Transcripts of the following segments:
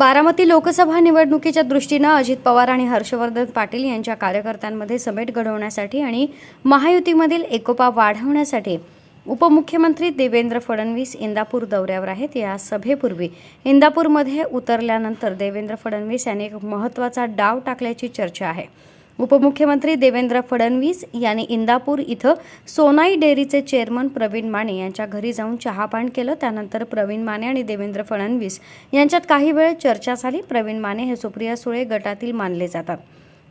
बारामती लोकसभा निवडणुकीच्या दृष्टीनं अजित पवार आणि हर्षवर्धन पाटील यांच्या कार्यकर्त्यांमध्ये समेट घडवण्यासाठी आणि महायुतीमधील एकोपा वाढवण्यासाठी उपमुख्यमंत्री देवेंद्र फडणवीस इंदापूर दौऱ्यावर आहेत. या सभेपूर्वी इंदापूरमध्ये उतरल्यानंतर देवेंद्र फडणवीस यांनी एक महत्त्वाचा डाव टाकल्याची चर्चा आहे. उपमुख्यमंत्री देवेंद्र फडणवीस यांनी इंदापूर इथं सोनाई डेअरीचे चेअरमन प्रवीण माने यांच्या घरी जाऊन चहापान केलं. त्यानंतर प्रवीण माने आणि देवेंद्र फडणवीस यांच्यात काही वेळ चर्चा झाली. प्रवीण माने हे सुप्रिया सुळे गटातील मानले जातात.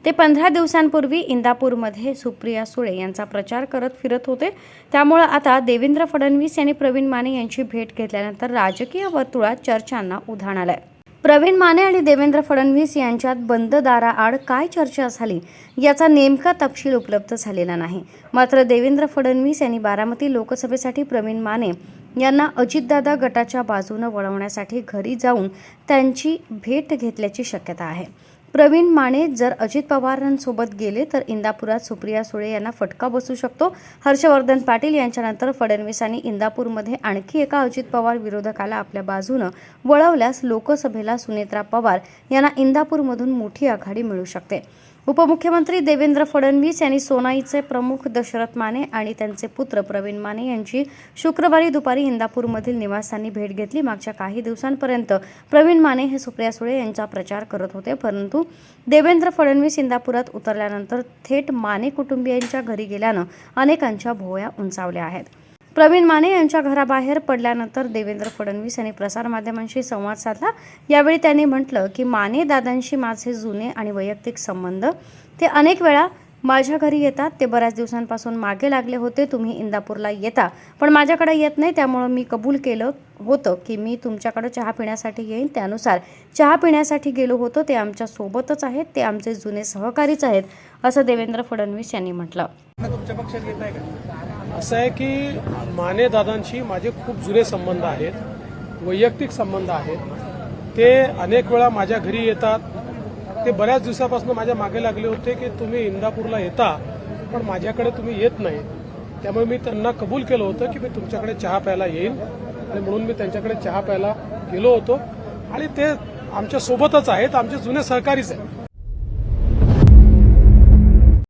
ते पंधरा दिवसांपूर्वी इंदापूरमध्ये सुप्रिया सुळे यांचा प्रचार करत फिरत होते. त्यामुळं आता देवेंद्र फडणवीस यांनी प्रवीण माने यांची भेट घेतल्यानंतर राजकीय वर्तुळात चर्चांना उधाण आलंय. प्रवीण माने आणि देवेंद्र फडणवीस यांच्यात बंद दाराआड काय चर्चा झाली याचा नेमका तपशील उपलब्ध झालेला नाही. मात्र देवेंद्र फडणवीस यांनी बारामती लोकसभेसाठी प्रवीण माने यांना अजितदादा गटाच्या बाजूनं वळवण्यासाठी घरी जाऊन त्यांची भेट घेतल्याची शक्यता आहे. प्रवीण माने जर अजित पवारांसोबत गेले तर इंदापुरात सुप्रिया सुळे यांना फटका बसू शकतो. हर्षवर्धन पाटील यांच्यानंतर फडणवीसांनी इंदापूरमध्ये आणखी एका अजित पवार विरोधकाला आपल्या बाजूनं वळवल्यास लोकसभेला सुनेत्रा पवार यांना इंदापूरमधून मोठी आघाडी मिळू शकते. उपमुख्यमंत्री देवेंद्र फडणवीस यांनी सोनाईचे प्रमुख दशरथ माने आणि त्यांचे पुत्र प्रवीण माने यांची शुक्रवारी दुपारी इंदापूरमधील निवासस्थानी भेट घेतली. मागच्या काही दिवसांपर्यंत प्रवीण माने हे सुप्रिया सुळे यांचा प्रचार करत होते. परंतु देवेंद्र फडणवीस इंदापुरात उतरल्यानंतर थेट माने कुटुंबियांच्या घरी गेल्यानं अनेकांच्या भोवया उंचावल्या आहेत. प्रवीण माने यांच्या घराबाहेर पडल्यानंतर देवेंद्र फडणवीस यांनी प्रसारमाध्यमांशी संवाद साधला. यावेळी त्यांनी म्हटलं की माने दादांशी माझे जुने आणि वैयक्तिक संबंध. ते अनेक वेळा माझ्या घरी येतात. ते बऱ्याच दिवसांपासून मागे लागले होते. तुम्ही इंदापूरला येता. पण माझ्याकडे येत नाही. त्यामुळं मी कबूल केलं होतं की मी तुमच्याकडे चहा पिण्यासाठी येईन. त्यानुसार चहा पिण्यासाठी गेलो होतो. ते आमच्या सोबतच आहेत. ते आमचे जुने सहकारीच आहेत असं देवेंद्र फडणवीस यांनी म्हटलं. असं आहे की माने दादांशी माझे खूप जुने संबंध आहेत वैयक्तिक संबंध आहेत. ते अनेक वेळा माझ्या घरी येतात. ते बऱ्याच दिवसापासून माझ्या मागे लागले होते की तुम्ही इंदापूरला येता पण माझ्याकडे तुम्ही येत नाही. त्यामुळे मी त्यांना कबूल केलं होतं की मी तुमच्याकडे चहा प्यायला येईन आणि म्हणून मी त्यांच्याकडे चहा प्यायला गेलो होतो. आणि ते आमच्या सोबतच आहेत आमचे जुने सहकारीच आहेत.